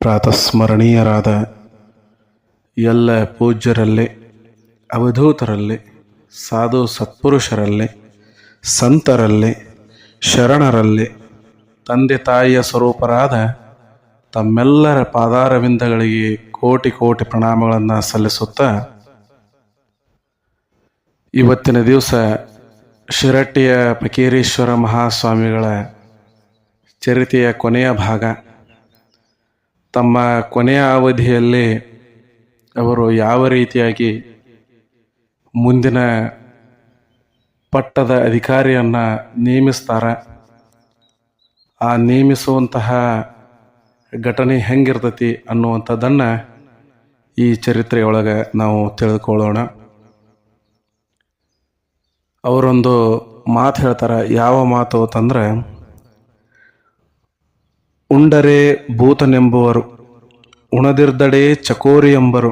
ಪ್ರಾತಸ್ಮರಣೀಯರಾದ ಎಲ್ಲ ಪೂಜ್ಯರಲ್ಲಿ, ಅವಧೂತರಲ್ಲಿ, ಸಾಧು ಸತ್ಪುರುಷರಲ್ಲಿ, ಸಂತರಲ್ಲಿ, ಶರಣರಲ್ಲಿ, ತಂದೆ ತಾಯಿಯ ಸ್ವರೂಪರಾದ ತಮ್ಮೆಲ್ಲರ ಪಾದಾರವಿಂದಗಳಿಗೆ ಕೋಟಿ ಕೋಟಿ ಪ್ರಣಾಮಗಳನ್ನು ಸಲ್ಲಿಸುತ್ತಾ ಇವತ್ತಿನ ದಿವಸ ಶಿರಟ್ಟಿಯ ಫಕೀರೇಶ್ವರ ಮಹಾಸ್ವಾಮಿಗಳ ಚರಿತೆಯ ಕೊನೆಯ ಭಾಗ ತಮ್ಮ ಕೊನೆಯ ಅವಧಿಯಲ್ಲಿ ಅವರು ಯಾವ ರೀತಿಯಾಗಿ ಮುಂದಿನ ಪಟ್ಟದ ಅಧಿಕಾರಿಯನ್ನು ನೇಮಿಸ್ತಾರೆ, ಆ ನೇಮಿಸುವಂತಹ ಘಟನೆ ಹೆಂಗಿರ್ತತಿ ಅನ್ನುವಂಥದ್ದನ್ನು ಈ ಚರಿತ್ರೆಯೊಳಗೆ ನಾವು ತಿಳಿದುಕೊಳ್ಳೋಣ ಅವರೊಂದು ಮಾತು ಹೇಳ್ತಾರೆ, ಯಾವ ಮಾತು ಅಂತಂದ್ರೆ ಉಂಡರೆ ಭೂತನೆಂಬುವರು, ಉಣದಿರ್ದಡೆ ಚಕೋರಿ ಎಂಬರು,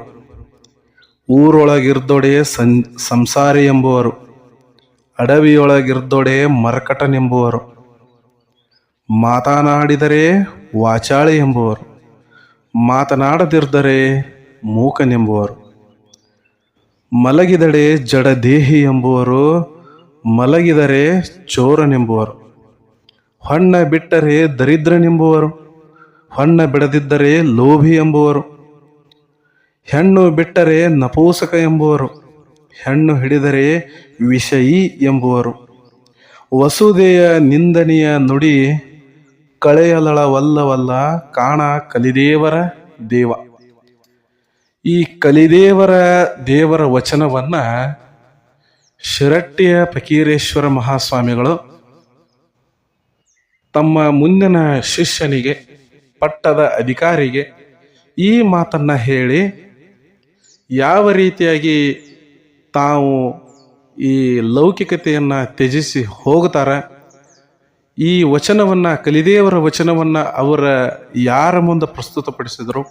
ಊರೊಳಗಿರ್ದೊಡೆ ಸಂ, ಸಂಸಾರಿ ಎಂಬುವರು, ಅಡವಿಯೊಳಗಿರ್ದೊಡೆ ಮರಕಟನೆಂಬುವರು, ಮಾತನಾಡಿದರೆ ವಾಚಾಳಿ ಎಂಬುವರು, ಮಾತನಾಡದಿರ್ದರೆ ಮೂಕನೆಂಬುವರು ಮಲಗಿದಡೆ ಜಡದೇಹಿ ಎಂಬುವರು, ಮಲಗಿದರೆ ಚೋರನೆಂಬುವರು. ಹೊನ್ನ ಬಿಟ್ಟರೆ ದರಿದ್ರನೆಂಬುವರು ಹೊನ್ನ ಬಿಡದಿದ್ದರೆ ಲೋಭಿ ಎಂಬುವರು, ಹೆಣ್ಣು ಬಿಟ್ಟರೆ ನಪೂಸಕ ಎಂಬುವರು, ಹೆಣ್ಣು ಹಿಡಿದರೆ ವಿಷಯಿ ಎಂಬುವರು. ವಸುದೆಯ ನಿಂದನೆಯ ನುಡಿ ಕಳೆಯಲಳವಲ್ಲವಲ್ಲ, ಕಾಣ ಕಲಿದೇವರ ದೇವ. ಈ ಕಲಿದೇವರ ದೇವರ ವಚನವನ್ನ ಶಿರಟ್ಟಿಯ ಫಕೀರೇಶ್ವರ ಮಹಾಸ್ವಾಮಿಗಳು ತಮ್ಮ ಮುಂದಿನ ಶಿಷ್ಯನಿಗೆ, ಪಟ್ಟದ ಅಧಿಕಾರಿಗೆ ಈ ಮಾತನ್ನ ಹೇಳಿ, ಯಾವ ರೀತಿಯಾಗಿ ತಾವು ಈ ಲೌಕಿಕತೆಯನ್ನು ತ್ಯಜಿಸಿ ಹೋಗ್ತಾರ ಈ ವಚನವನ್ನ, ಕಲಿದೇವರ ವಚನವನ್ನ ಅವರ ಯಾರ ಮುಂದೆ ಪ್ರಸ್ತುತಪಡಿಸಿದರು,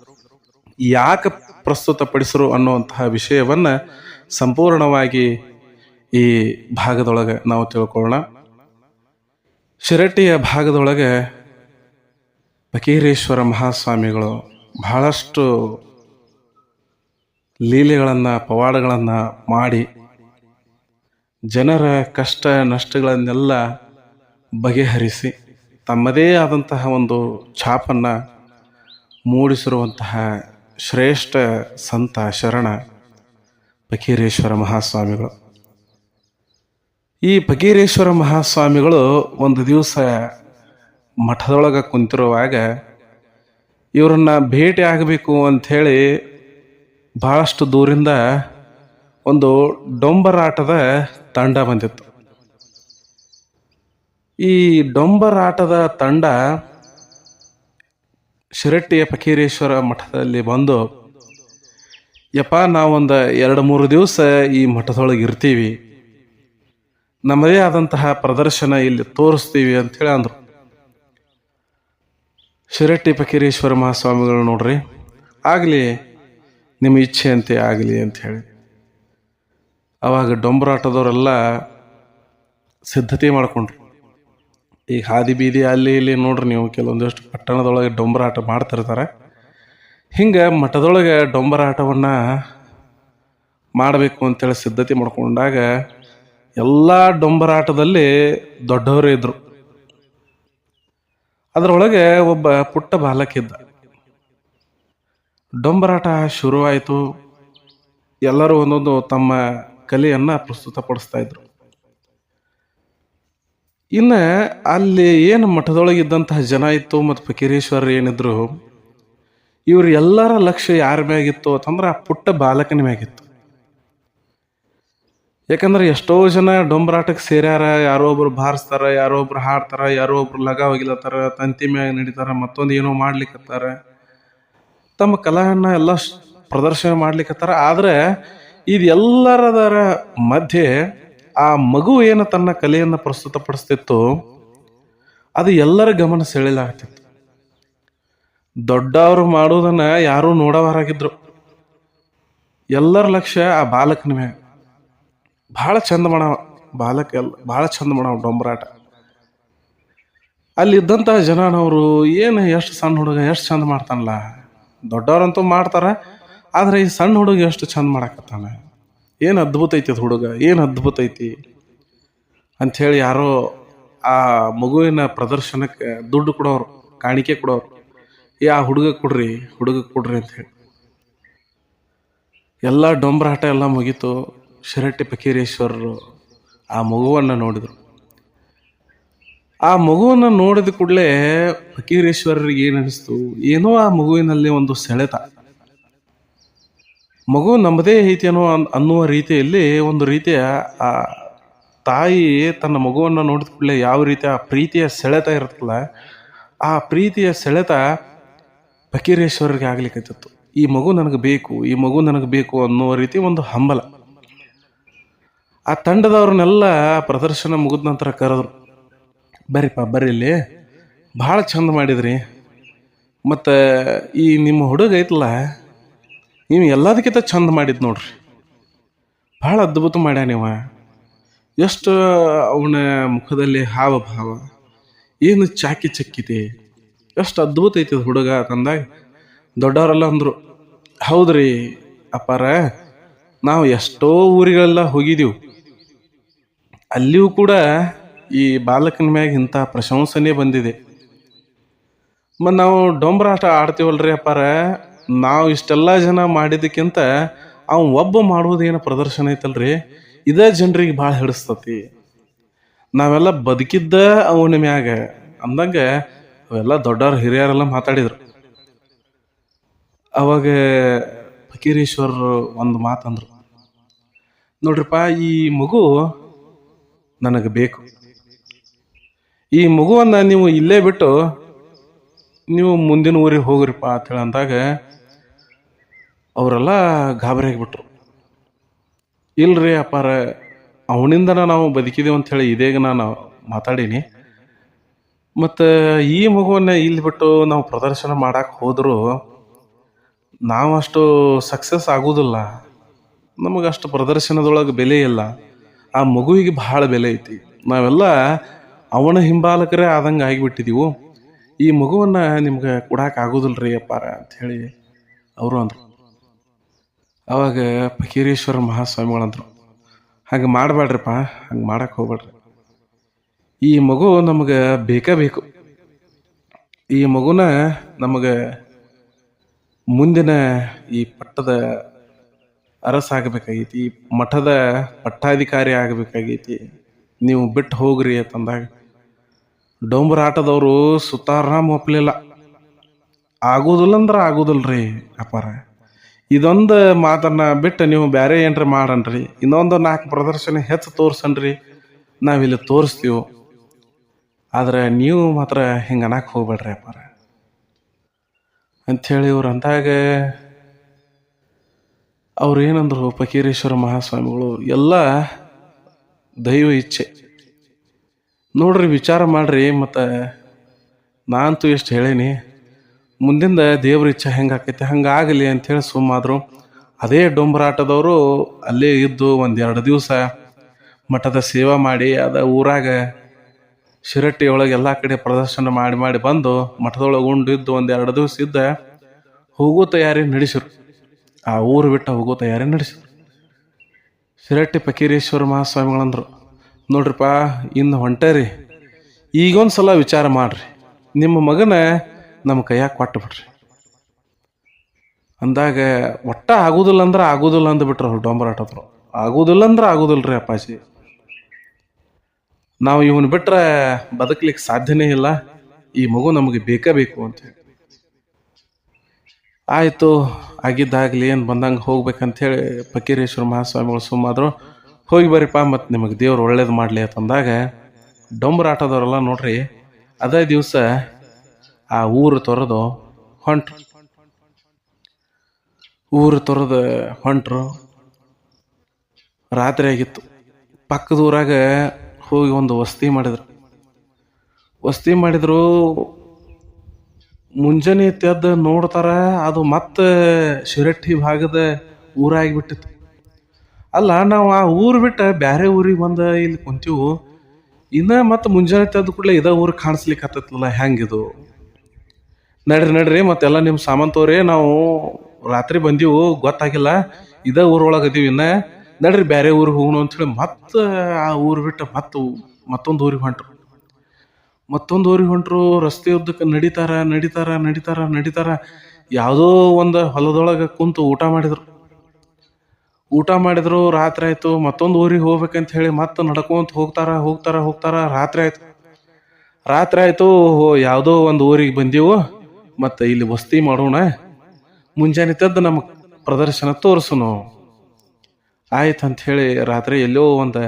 ಯಾಕೆ ಪ್ರಸ್ತುತಪಡಿಸರು ಅನ್ನುವಂತಹ ವಿಷಯವನ್ನ ಸಂಪೂರ್ಣವಾಗಿ ಈ ಭಾಗದೊಳಗೆ ನಾವು ತಿಳ್ಕೊಳ್ಳೋಣ. ಶಿರಟ್ಟಿಯ ಭಾಗದೊಳಗೆ ಫಕೀರೇಶ್ವರ ಮಹಾಸ್ವಾಮಿಗಳು ಬಹಳಷ್ಟು ಲೀಲೆಗಳನ್ನು, ಪವಾಡಗಳನ್ನು ಮಾಡಿ ಜನರ ಕಷ್ಟ ನಷ್ಟಗಳನ್ನೆಲ್ಲ ಬಗೆಹರಿಸಿ ತಮ್ಮದೇ ಆದಂತಹ ಒಂದು ಛಾಪನ್ನು ಮೂಡಿಸಿರುವಂತಹ ಶ್ರೇಷ್ಠ ಸಂತ ಶರಣ ಫಕೀರೇಶ್ವರ ಮಹಾಸ್ವಾಮಿಗಳು. ಈ ಫಕೀರೇಶ್ವರ ಮಹಾಸ್ವಾಮಿಗಳು ಒಂದು ದಿವಸ ಮಠದೊಳಗೆ ಕುಂತಿರುವಾಗ ಇವರನ್ನ ಭೇಟಿ ಆಗಬೇಕು ಅಂಥೇಳಿ ಭಾಳಷ್ಟು ದೂರಿಂದ ಒಂದು ಡೊಂಬರಾಟದ ತಂಡ ಬಂದಿತ್ತು. ಈ ಡೊಂಬರಾಟದ ತಂಡ ಶಿರಟ್ಟಿಯ ಫಕೀರೇಶ್ವರ ಮಠದಲ್ಲಿ ಬಂದು, ಯಪ್ಪ ನಾವೊಂದು ಎರಡು ಮೂರು ದಿವಸ ಈ ಮಠದೊಳಗೆ ಇರ್ತೀವಿ. ನಮ್ಮದೇ ಆದಂತಹ ಪ್ರದರ್ಶನ ಇಲ್ಲಿ ತೋರಿಸ್ತೀವಿ ಅಂಥೇಳಿ ಅಂದರು. ಶಿರಟ್ಟಿ ಪಕೀರೇಶ್ವರ ಮಹಾಸ್ವಾಮಿಗಳು ನೋಡ್ರಿ, ಆಗಲಿ ನಿಮ್ಮ ಇಚ್ಛೆ ಅಂತೆ ಆಗಲಿ ಹೇಳಿ. ಅವಾಗ ಡೊಂಬರಾಟದವರೆಲ್ಲ ಸಿದ್ಧತೆ ಮಾಡ್ಕೊಂಡ್ರು. ಈಗ ಹಾದಿ ಬೀದಿ ಅಲ್ಲಿ ಇಲ್ಲಿ ನೋಡ್ರಿ ನೀವು, ಕೆಲವೊಂದಿಷ್ಟು ಪಟ್ಟಣದೊಳಗೆ ಡೊಂಬರಾಟ ಮಾಡ್ತಿರ್ತಾರೆ. ಹಿಂಗೆ ಮಠದೊಳಗೆ ಡೊಂಬರಾಟವನ್ನು ಮಾಡಬೇಕು ಅಂತೇಳಿ ಸಿದ್ಧತೆ ಮಾಡ್ಕೊಂಡಾಗ ಎಲ್ಲ ಡೊಂಬರಾಟದಲ್ಲಿ ದೊಡ್ಡವರು ಇದ್ರು. ಅದರೊಳಗೆ ಒಬ್ಬ ಪುಟ್ಟ ಬಾಲಕಿದ್ದ. ಡೊಂಬರಾಟ ಶುರುವಾಯಿತು. ಎಲ್ಲರೂ ಒಂದೊಂದು ತಮ್ಮ ಕಲೆಯನ್ನು ಪ್ರಸ್ತುತಪಡಿಸ್ತಾ ಇದ್ರು. ಇನ್ನು ಅಲ್ಲಿ ಏನು ಮಠದೊಳಗಿದ್ದಂತಹ ಜನ ಇತ್ತು ಮತ್ತು ಫಕೀರೇಶ್ವರ ಏನಿದ್ರು, ಇವ್ರ ಎಲ್ಲರ ಲಕ್ಷ್ಯ ಯಾರ ಮ್ಯಾಗಿತ್ತು ಅಂತಂದ್ರೆ ಆ ಪುಟ್ಟ ಬಾಲಕನ ಮ್ಯಾಗಿತ್ತು. ಯಾಕಂದ್ರೆ ಎಷ್ಟೋ ಜನ ಡೊಂಬರಾಟಕ್ಕೆ ಸೇರ್ಯಾರ, ಯಾರೋ ಒಬ್ರು ಬಾರಿಸ್ತಾರ, ಯಾರೋ ಒಬ್ರು ಹಾಡ್ತಾರ, ಯಾರೋ ಒಬ್ರು ಲಗ ಹೋಗಿಲತ್ತಾರ, ತಂತಿ ಮ್ಯಾಗ ನಡೀತಾರ, ಮತ್ತೊಂದು ಏನೋ ಮಾಡ್ಲಿಕ್ಕತ್ತಾರ ತಮ್ಮ ಕಲೆಯನ್ನ ಎಲ್ಲ ಪ್ರದರ್ಶನ ಮಾಡ್ಲಿಕ್ಕತ್ತಾರ ಆದ್ರೆ ಇದೆಲ್ಲರದರ ಮಧ್ಯೆ ಆ ಮಗು ಏನು ತನ್ನ ಕಲೆಯನ್ನು ಪ್ರಸ್ತುತಪಡಿಸ್ತಿತ್ತು, ಅದು ಎಲ್ಲರ ಗಮನ ಸೆಳೆಲಾಗ್ತಿತ್ತು ದೊಡ್ಡವರು ಮಾಡುವುದನ್ನ ಯಾರೂ ನೋಡವರಾಗಿದ್ರು. ಎಲ್ಲರ ಲಕ್ಷ್ಯ ಆ ಬಾಲಕನ ಮ್ಯಾಗ. ಭಾಳ ಚಂದ ಮಾಡವ ಬಾಲಕ ಎಲ್ಲ, ಭಾಳ ಚಂದ ಮಾಡವ ಡೊಂಬರಾಟ ಅಲ್ಲಿದ್ದಂತಹ ಜನನವರು ಏನು ಎಷ್ಟು ಸಣ್ಣ ಹುಡುಗ ಎಷ್ಟು ಚಂದ ಮಾಡ್ತಾನಲ್ಲ. ದೊಡ್ಡವ್ರಂತೂ ಮಾಡ್ತಾರ, ಆದ್ರೆ ಈ ಸಣ್ಣ ಹುಡುಗ ಎಷ್ಟು ಚಂದ ಮಾಡಾಕತ್ತಾನೆ. ಏನು ಅದ್ಭುತ ಐತಿ ಅದು ಹುಡುಗ, ಏನು ಅದ್ಭುತ ಐತಿ ಅಂಥೇಳಿ ಯಾರೋ ಆ ಮಗುವಿನ ಪ್ರದರ್ಶನಕ್ಕೆ ದುಡ್ಡು ಕೊಡೋರು, ಕಾಣಿಕೆ ಕೊಡೋರು, ಏ, ಆ ಹುಡುಗ ಕೊಡ್ರಿ ಹುಡುಗ ಕೊಡ್ರಿ ಅಂತ ಹೇಳಿ ಎಲ್ಲ ಡೊಂಬರಾಟ ಎಲ್ಲ ಮುಗೀತು. ಶಿರಟ್ಟಿ ಪಕೀರೇಶ್ವರರು ಆ ಮಗುವನ್ನು ನೋಡಿದರು. ಆ ಮಗುವನ್ನು ನೋಡಿದ ಕೂಡಲೇ ಫಕೀರೇಶ್ವರರಿಗೆ ಅನಿಸ್ತು? ಏನೋ ಆ ಮಗುವಿನಲ್ಲಿ ಒಂದು ಸೆಳೆತ. ಮಗು ನಮ್ಮದೇ ಐತೇನೋ ಅನ್, ಅನ್ನುವ ರೀತಿಯಲ್ಲಿ ಒಂದು ರೀತಿಯ ಆ ತಾಯಿ ತನ್ನ ಮಗುವನ್ನು ನೋಡಿದ ಕೂಡಲೇ ಯಾವ ರೀತಿಯ ಪ್ರೀತಿಯ ಸೆಳೆತ ಇರುತ್ತಲ್ಲ, ಆ ಪ್ರೀತಿಯ ಸೆಳೆತ ಫಕೀರೇಶ್ವರರಿಗೆ ಆಗ್ಲಿಕ್ಕತ್ತಿತ್ತು ಈ ಮಗು ನನಗೆ ಬೇಕು, ಈ ಮಗು ನನಗೆ ಬೇಕು ಅನ್ನುವ ರೀತಿ ಒಂದು ಹಂಬಲ. ಆ ತಂಡದವ್ರನ್ನೆಲ್ಲ ಪ್ರದರ್ಶನ ಮುಗಿದ ನಂತರ ಕರೆದ್ರು, ಬರ್ರಿಪ್ಪ, ಬರ್ರಿ ಇಲ್ಲಿ. ಭಾಳ ಚಂದ ಮಾಡಿದ್ರಿ. ಮತ್ತು ಈ ನಿಮ್ಮ ಹುಡುಗ ಐತಲ್ಲ ನೀವು ಎಲ್ಲದಕ್ಕಿಂತ ಚಂದ ಮಾಡಿದ್ ನೋಡ್ರಿ. ಭಾಳ ಅದ್ಭುತ ಮಾಡ್ಯಾ ನೀವ ಎಷ್ಟು ಅವನ ಮುಖದಲ್ಲಿ ಹಾವಭಾವ, ಏನು ಚಾಕಿ ಚಕ್ಕಿದೆ ಎಷ್ಟು ಅದ್ಭುತ ಐತಿ ಹುಡುಗ ತಂದಾಗ ದೊಡ್ಡವರೆಲ್ಲ ಅಂದರು, ಹೌದ್ರಿ ಅಪ್ಪಾರ, ನಾವು ಎಷ್ಟೋ ಊರಿಗೆಲ್ಲ ಹೋಗಿದ್ದೀವಿ ಅಲ್ಲಿಯೂ ಕೂಡ ಈ ಬಾಲಕನ ಮ್ಯಾಗ ಇಂಥ ಪ್ರಶಂಸನೆ ಬಂದಿದೆ. ಮತ್ತು ನಾವು ಡೊಂಬರಾಟ ಆಡ್ತೀವಲ್ರಿ ಅಪ್ಪಾರ. ನಾವು ಇಷ್ಟೆಲ್ಲ ಜನ ಮಾಡಿದ್ದಕ್ಕಿಂತ ಅವ್ನು ಒಬ್ಬ ಮಾಡುವುದೇನು ಪ್ರದರ್ಶನ ಐತಲ್ರಿ? ಇದೇ ಜನರಿಗೆ ಭಾಳ ಹಿಡಿಸ್ತತಿ. ನಾವೆಲ್ಲ ಬದುಕಿದ್ದ ಅವನ ಮ್ಯಾಗ ಅಂದಂಗ ಅವೆಲ್ಲ ದೊಡ್ಡವ್ರ ಹಿರಿಯರೆಲ್ಲ ಮಾತಾಡಿದ್ರು. ಅವಾಗ ಫಕೀರೇಶ್ವರರು ಒಂದು ಮಾತಂದ್ರು. ನೋಡ್ರಿಪ್ಪ, ಈ ಮಗು ನನಗೆ ಬೇಕು. ಈ ಮಗುವನ್ನು ನೀವು ಇಲ್ಲೇ ಬಿಟ್ಟು ನೀವು ಮುಂದಿನ ಊರಿಗೆ ಹೋಗ್ರಿಪ್ಪ ಅಂತ ಹೇಳಿ ಅಂದಾಗ ಅವರೆಲ್ಲ ಗಾಬರಿ ಆಗಿಬಿಟ್ರು ಇಲ್ರಿ ಅಪ್ಪಾರ ಅವನಿಂದ ನಾವು ಬದುಕಿದೀವಿ ಅಂತ ಹೇಳಿ ಇದೇಗ ನಾನು ಮಾತಾಡೀನಿ. ಮತ್ತು ಈ ಮಗುವನ್ನು ಇಲ್ಲಿ ಬಿಟ್ಟು ನಾವು ಪ್ರದರ್ಶನ ಮಾಡೋಕ್ಕೆ ಹೋದರೂ ನಾವಷ್ಟು ಸಕ್ಸಸ್ ಆಗೋದಿಲ್ಲ. ನಮಗಷ್ಟು ಪ್ರದರ್ಶನದೊಳಗೆ ಬೆಲೆ ಇಲ್ಲ. ಆ ಮಗುವಿಗೆ ಬಹಳ ಬೆಲೆ ಐತಿ. ನಾವೆಲ್ಲ ಅವನ ಹಿಂಬಾಲಕರೇ ಆದಂಗೆ ಆಗಿಬಿಟ್ಟಿದ್ದೀವು ಈ ಮಗುವನ್ನು ನಿಮ್ಗೆ ಕೊಡಕ್ಕೆ ಆಗೋದಿಲ್ಲ ರೀ ಅಪ್ಪಾರ ಅಂಥೇಳಿ ಅವರು ಅಂದರು. ಅವಾಗ ಫಕೀರೇಶ್ವರ ಮಹಾಸ್ವಾಮಿಗಳಂದರು. ಹಾಗೆ ಮಾಡಬೇಡ್ರಿಪ್ಪ ಹಂಗೆ ಮಾಡಕ್ಕೆ ಹೋಗ್ಬೇಡ್ರಿ ಈ ಮಗು ನಮಗೆ ಬೇಕೇ ಬೇಕು. ಈ ಮಗುನ ನಮಗೆ ಮುಂದಿನ ಈ ಪಟ್ಟದ ಅರಸ ಆಗಬೇಕಾಗೈತಿ ಮಠದ ಪಟ್ಟಾಧಿಕಾರಿ ಆಗಬೇಕಾಗೈತಿ, ನೀವು ಬಿಟ್ಟು ಹೋಗ್ರಿ ಅಂತಂದಾಗ, ಡೊಂಬರಾಟದವರು ಸುತಾರಾಮ್ ಒಪ್ಪಲಿಲ್ಲ ಆಗೋದಿಲ್ಲ ಅಂದ್ರೆ ಆಗೋದಿಲ್ರಿ ಅಪ್ಪಾರ. ಇದೊಂದು ಮಾತನ್ನ ಬಿಟ್ಟು ನೀವು ಬೇರೆ ಏನ್ರಿ ಮಾಡನ್ರಿ, ಇನ್ನೊಂದು ನಾಲ್ಕು ಪ್ರದರ್ಶನ ಹೆಚ್ಚು ತೋರ್ಸನ್ರಿ, ನಾವಿಲ್ಲಿ ತೋರಿಸ್ತೀವಿ. ಆದ್ರೆ ನೀವು ಮಾತ್ರ ಹಿಂಗೆ ಅನ್ನಕ್ಕೆ ಹೋಗ್ಬೇಡ್ರಿ ಅಪ್ಪಾರ. ಅಂಥೇಳಿ ಇವ್ರು ಅಂದಾಗ ಅವ್ರು ಏನಂದ್ರು ಫಕೀರೇಶ್ವರ ಮಹಾಸ್ವಾಮಿಗಳು, ಎಲ್ಲ ದೈವ ಇಚ್ಛೆ. ನೋಡ್ರಿ, ವಿಚಾರ ಮಾಡ್ರಿ, ಮತ್ತು ನಾನಂತೂ ಎಷ್ಟು ಹೇಳೇನಿ, ಮುಂದಿಂದ ದೇವ್ರ ಇಚ್ಛೆ ಹೆಂಗೆ ಆಕೈತೆ, ಹಂಗೆ ಆಗಲಿ ಅಂಥೇಳಿ ಸುಮ್ಮಾದರು ಅದೇ ಡೊಂಬರಾಟದವರು ಅಲ್ಲೇ ಇದ್ದು ಒಂದು ಎರಡು ದಿವಸ ಮಠದ ಸೇವಾ ಮಾಡಿ, ಅದ ಊರಾಗ ಶಿರಟ್ಟಿ ಒಳಗೆ ಎಲ್ಲ ಕಡೆ ಪ್ರದರ್ಶನ ಮಾಡಿ ಮಾಡಿ ಬಂದು ಮಠದೊಳಗೆ ಉಂಡು ಇದ್ದು ಒಂದು ಎರಡು ದಿವಸ ಇದ್ದ ಹೋಗೋ ತಯಾರಿ ನಡೆಸಿರು. ಆ ಊರು ಬಿಟ್ಟು ಹೋಗೋ ತಯಾರಿ ನಡೆಸಿ ಶಿರಟ್ಟಿ ಪಕೀರೇಶ್ವರ ಮಹಾಸ್ವಾಮಿಗಳಂದರು, ನೋಡ್ರಿಪ್ಪ, ಇನ್ನು ಹೊಂಟೇರಿ. ಈಗೊಂದು ಸಲ ವಿಚಾರ ಮಾಡ್ರಿ. ನಿಮ್ಮ ಮಗನ ನಮ್ಮ ಕೈಯಾಗ ಕೊಟ್ಟು ಬಿಡ್ರಿ. ಅಂದಾಗ ಒಟ್ಟ ಆಗೋದಿಲ್ಲ ಅಂದ್ರೆ ಆಗೋದಿಲ್ಲ ಅಂದ್ಬಿಟ್ರು ಅವ್ರು ಡೊಂಬರಾಟದ್ರು ಆಗೋದಿಲ್ಲ ಅಂದ್ರೆ ಆಗೋದಿಲ್ಲ ರೀ ಅಪ್ಪಾಜಿ. ನಾವು ಇವನು ಬಿಟ್ರೆ ಬದುಕಲಿಕ್ಕೆ ಸಾಧ್ಯನೇ ಇಲ್ಲ. ಈ ಮಗು ನಮಗೆ ಬೇಕೇ ಬೇಕು ಅಂತ ಹೇಳಿ. ಆಯಿತು ಆಗಿದ್ದಾಗಲಿ ಏನು ಬಂದಂಗೆ ಹೋಗ್ಬೇಕಂಥೇಳಿ ಫಕೀರೇಶ್ವರ ಮಹಾಸ್ವಾಮಿಗಳು ಸುಮ್ಮಾದ್ರು, ಹೋಗಿ ಬರ್ರಿಪ್ಪ, ಮತ್ತು ನಿಮಗೆ ದೇವ್ರು ಒಳ್ಳೇದು ಮಾಡಲಿ ಅಂತಂದಾಗ ಡೊಂಬರಾಟದವರೆಲ್ಲ ನೋಡ್ರಿ, ಅದೇ ದಿವಸ ಆ ಊರು ತೊರೆದು ಹೊಂಟ್ರು. ಊರು ತೊರೆದು ಹೊಂಟ್ರು. ರಾತ್ರಿ ಆಗಿತ್ತು. ಪಕ್ಕದ ಊರಾಗ ಹೋಗಿ ಒಂದು ವಸ್ತಿ ಮಾಡಿದ್ರು. ವಸ್ತಿ ಮಾಡಿದ್ರು ಮುಂಜಾನೆ ತೆದ್ದ ನೋಡ್ತಾರ, ಅದು ಮತ್ತೆ ಶಿರಟ್ಟಿ ಭಾಗದ ಊರಾಗಿ ಬಿಟ್ಟಿತ್ತು ಅಲ್ಲ, ನಾವು ಆ ಊರು ಬಿಟ್ಟು ಬೇರೆ ಊರಿಗೆ ಬಂದು ಇಲ್ಲಿ ಕುಂತೀವು, ಇನ್ನ ಮತ್ತೆ ಮುಂಜಾನೆ ತೆದ್ದು ಕೂಡಲೇ ಇದ ಊರು ಕಾಣಿಸ್ಲಿಕ್ಕೆ ಹತ್ತತ್ತಲ್ಲ ಹೆಂಗಿದು ನಡ್ರಿ ನಡ್ರಿ, ಮತ್ತೆಲ್ಲ ನಿಮ್ಮ ಸಾಮಾನ್ ತೋರಿ ನಾವು ರಾತ್ರಿ ಬಂದೀವು, ಗೊತ್ತಾಗಿಲ್ಲ, ಇದ ಊರೊಳಗೆ ಅದೀವಿ ಇನ್ನ. ನಡ್ರಿ ಬೇರೆ ಊರಿಗೆ ಹೋಗೋಣ ಅಂಥೇಳಿ ಮತ್ತೆ ಆ ಊರು ಬಿಟ್ಟು ಮತ್ತೆ ಮತ್ತೊಂದು ಊರಿಗೆ ಹೊಂಟ್ರು. ಮತ್ತೊಂದು ಊರಿಗೆ ಹೊಂಟರು, ರಸ್ತೆ ಉದ್ದಕ್ಕೆ ನಡೀತಾರ ನಡೀತಾರ ನಡೀತಾರ ನಡೀತಾರ. ಯಾವುದೋ ಒಂದು ಹೊಲದೊಳಗೆ ಕುಂತು ಊಟ ಮಾಡಿದ್ರು. ಊಟ ಮಾಡಿದ್ರು, ರಾತ್ರಿ ಆಯಿತು, ಮತ್ತೊಂದು ಊರಿಗೆ ಹೋಗ್ಬೇಕಂತ ಹೇಳಿ ಮತ್ತೆ ನಡ್ಕೊಂತ ಹೋಗ್ತಾರ ಹೋಗ್ತಾರ ಹೋಗ್ತಾರ, ರಾತ್ರಿ ಆಯ್ತು. ರಾತ್ರಿ ಆಯಿತು ಯಾವುದೋ ಒಂದು ಊರಿಗೆ ಬಂದೆವು, ಮತ್ತು ಇಲ್ಲಿ ವಸ್ತಿ ಮಾಡೋಣ. ಮುಂಜಾನೆ ತದ್ದು ನಮಗೆ ಪ್ರದರ್ಶನ ತೋರಿಸುನು. ಆಯ್ತು ಅಂತ ಹೇಳಿ ರಾತ್ರಿ ಎಲ್ಲೋ ಒಂದು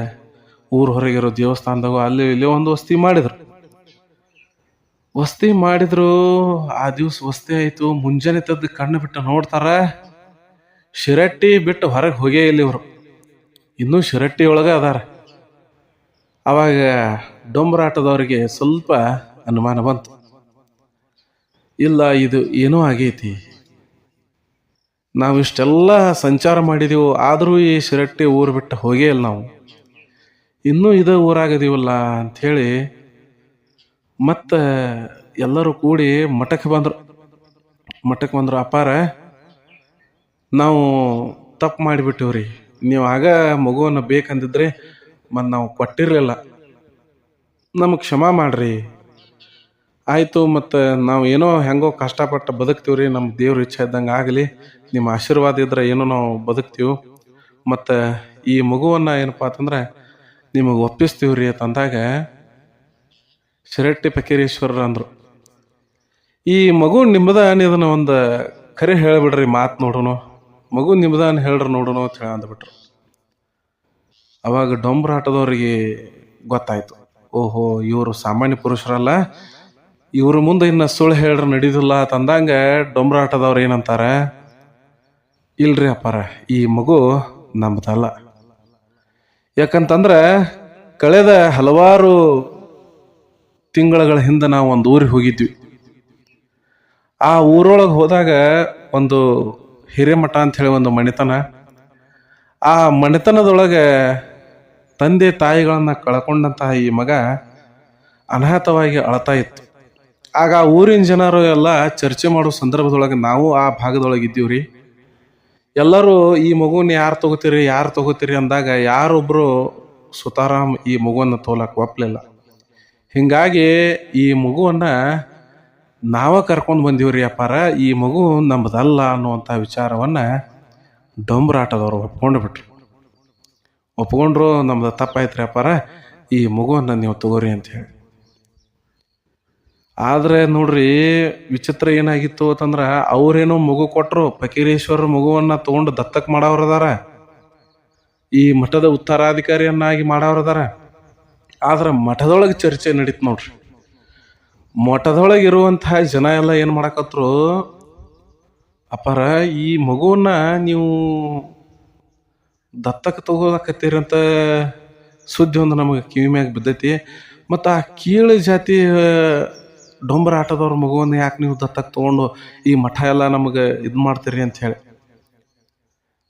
ಊರು ಹೊರಗಿರೋ ದೇವಸ್ಥಾನದಾಗ, ಅಲ್ಲಿ ಎಲ್ಲೋ ಒಂದು ವಸ್ತಿ ಮಾಡಿದ್ರು. ವಸ್ತಿ ಮಾಡಿದ್ರು, ಆ ದಿವ್ಸ ವಸ್ತಿ ಆಯಿತು, ಮುಂಜಾನೆ ತದ್ದು ಕಣ್ಣು ಬಿಟ್ಟು ನೋಡ್ತಾರ. ಶಿರಟ್ಟಿ ಬಿಟ್ಟು ಹೊರಗೆ ಹೋಗೇ ಇಲ್ಲ ಇವರು. ಇನ್ನೂ ಶಿರಟ್ಟಿ ಒಳಗೆ ಅದಾರ. ಅವಾಗ ಡೊಂಬರಾಟದವ್ರಿಗೆ ಸ್ವಲ್ಪ ಅನುಮಾನ ಬಂತು. ಇಲ್ಲ, ಇದು ಏನೋ ಆಗೈತಿ. ನಾವು ಇಷ್ಟೆಲ್ಲ ಸಂಚಾರ ಮಾಡಿದೆವು, ಆದರೂ ಈ ಶಿರಟ್ಟಿ ಊರು ಬಿಟ್ಟು ಹೋಗೇ ಇಲ್ಲ ನಾವು. ಇನ್ನೂ ಇದೇ ಊರಾಗದೀವಲ್ಲ ಅಂಥೇಳಿ ಮತ್ತು ಎಲ್ಲರೂ ಕೂಡಿ ಮಠಕ್ಕೆ ಬಂದರು. ಮಠಕ್ಕೆ ಬಂದರು ಅಪಾರ ನಾವು ತಪ್ಪು ಮಾಡಿಬಿಟ್ಟಿವ್ರಿ. ನೀವು ಆಗ ಮಗುವನ್ನು ಬೇಕಂದಿದ್ರೆ ಮತ್ತು ನಾವು ಕೊಟ್ಟಿರಲಿಲ್ಲ. ನಮಗೆ ಕ್ಷಮಾ ಮಾಡ್ರಿ. ಆಯಿತು, ಮತ್ತು ನಾವು ಏನೋ ಹೆಂಗೋ ಕಷ್ಟಪಟ್ಟು ಬದುಕ್ತೀವ್ರಿ ನಮ್ಮ ದೇವ್ರ ಇಚ್ಛೆ ಇದ್ದಂಗೆ ಆಗಲಿ. ನಿಮ್ಮ ಆಶೀರ್ವಾದ ಇದ್ರೆ ಏನೋ ನಾವು ಬದುಕ್ತೀವಿ. ಮತ್ತು ಈ ಮಗುವನ್ನು ಏನಪ್ಪ ಅಂತಂದ್ರೆ, ನಿಮಗೆ ಒಪ್ಪಿಸ್ತೀವ್ರಿ ಅಂತಂದಾಗ ಶಿರಟ್ಟಿ ಪಕೀರೇಶ್ವರರು ಅಂದರು. ಈ ಮಗು ನಿಮ್ಮದ ಅನ್ನೋದನ್ನ ಒಂದು ಕರೆ ಹೇಳಿಬಿಡ್ರಿ ಮಾತು ನೋಡೋಣ ಮಗು ನಿಮ್ಮದಾನ ಹೇಳ್ರಿ ನೋಡೋಣ ಅಂತ ಹೇಳಿ ಅಂದ್ಬಿಟ್ರು. ಅವಾಗ ಡೊಂಬ್ರಾಟದವ್ರಿಗೆ ಗೊತ್ತಾಯ್ತು. ಓಹೋ, ಇವರು ಸಾಮಾನ್ಯ ಪುರುಷರಲ್ಲ. ಇವ್ರ ಮುಂದೆ ಇನ್ನು ಸುಳ್ಳು ಹೇಳ್ರಿ ನಡೀದಿಲ್ಲ ತಂದಂಗ ಡೊಂಬ್ರಾಟದವ್ರು ಏನಂತಾರೆ? ಇಲ್ರಿ ಅಪ್ಪಾರ, ಈ ಮಗು ನಮ್ದಲ್ಲ. ಯಾಕಂತಂದ್ರೆ ಕಳೆದ ಹಲವಾರು ತಿಂಗಳುಗಳ ಹಿಂದೆ ನಾವು ಒಂದು ಊರಿಗೆ ಹೋಗಿದ್ವಿ. ಆ ಊರೊಳಗೆ ಹೋದಾಗ ಒಂದು ಹಿರೇಮಠ ಅಂತ ಹೇಳಿ ಒಂದು ಮಣಿತನ. ಆ ಮಣಿತನದೊಳಗೆ ತಂದೆ ತಾಯಿಗಳನ್ನ ಕಳ್ಕೊಂಡಂತಹ ಈ ಮಗ ಅನಾಥವಾಗಿ ಅಳತಾ ಇತ್ತು. ಆಗ ಆ ಊರಿನ ಜನರು ಎಲ್ಲ ಚರ್ಚೆ ಮಾಡೋ ಸಂದರ್ಭದೊಳಗೆ ನಾವು ಆ ಭಾಗದೊಳಗೆ ರೀ. ಎಲ್ಲರೂ ಈ ಮಗುನ ಯಾರು ತಗೋತೀರಿ ಯಾರು ತಗೋತೀರಿ ಅಂದಾಗ ಯಾರೊಬ್ಬರು ಸುತಾರಾಮ್ ಈ ಮಗುವನ್ನು ತೋಲಕ್ಕೆ ಒಪ್ಪಲಿಲ್ಲ ಹಿಂಗಾಗಿ ಈ ಮಗುವನ್ನ ನಾವ ಕರ್ಕೊಂಡು ಬಂದೀವ್ರಿ ಅಪ್ಪಾರ. ಈ ಮಗು ನಮ್ಮದಲ್ಲ ಅನ್ನುವಂಥ ವಿಚಾರವನ್ನ ಡೊಂಬ್ರಾಟದವ್ರು ಒಪ್ಕೊಂಡು ಬಿಟ್ರು. ಒಪ್ಕೊಂಡ್ರು ನಮ್ದು ತಪ್ಪಾಯ್ತ್ರಿ ಅಪ್ಪಾರ. ಈ ಮಗುವನ್ನ ನೀವು ತಗೋರಿ ಅಂತ ಹೇಳಿ. ಆದ್ರೆ ನೋಡ್ರಿ ವಿಚಿತ್ರ ಏನಾಗಿತ್ತು ಅಂತಂದ್ರ ಅವ್ರೇನೋ ಮಗು ಕೊಟ್ಟರು ಫಕೀರೇಶ್ವರ ಮಗುವನ್ನ ತಗೊಂಡು ದತ್ತಕ್ ಮಾಡವ್ರದಾರ ಈ ಮಠದ ಉತ್ತರಾಧಿಕಾರಿಯನ್ನಾಗಿ ಮಾಡವ್ರದಾರ ಆದ್ರ ಮಠದೊಳಗೆ ಚರ್ಚೆ ನಡೀತು ನೋಡ್ರಿ. ಮಠದೊಳಗೆ ಇರುವಂತಹ ಜನ ಎಲ್ಲ ಏನು ಮಾಡಕತ್ರು, ಅಪಾರ ಈ ಮಗುವನ್ನ ನೀವು ದತ್ತಕ್ಕೆ ತಗೋದಕ್ಕತ್ತೀರಂತ ಸುದ್ದಿ ಒಂದು ನಮಗೆ ಕಿವಿ ಮ್ಯಾಗ ಬಿದ್ದೈತಿ. ಮತ್ತು ಆ ಕೀಳು ಜಾತಿ ಡೊಂಬರ ಆಟದವ್ರ ಮಗುವನ್ನ ಯಾಕೆ ನೀವು ದತ್ತಕ್ಕೆ ತಗೊಂಡು ಈ ಮಠ ಎಲ್ಲ ನಮಗೆ ಇದು ಮಾಡ್ತೀರಿ ಅಂತ ಹೇಳಿ.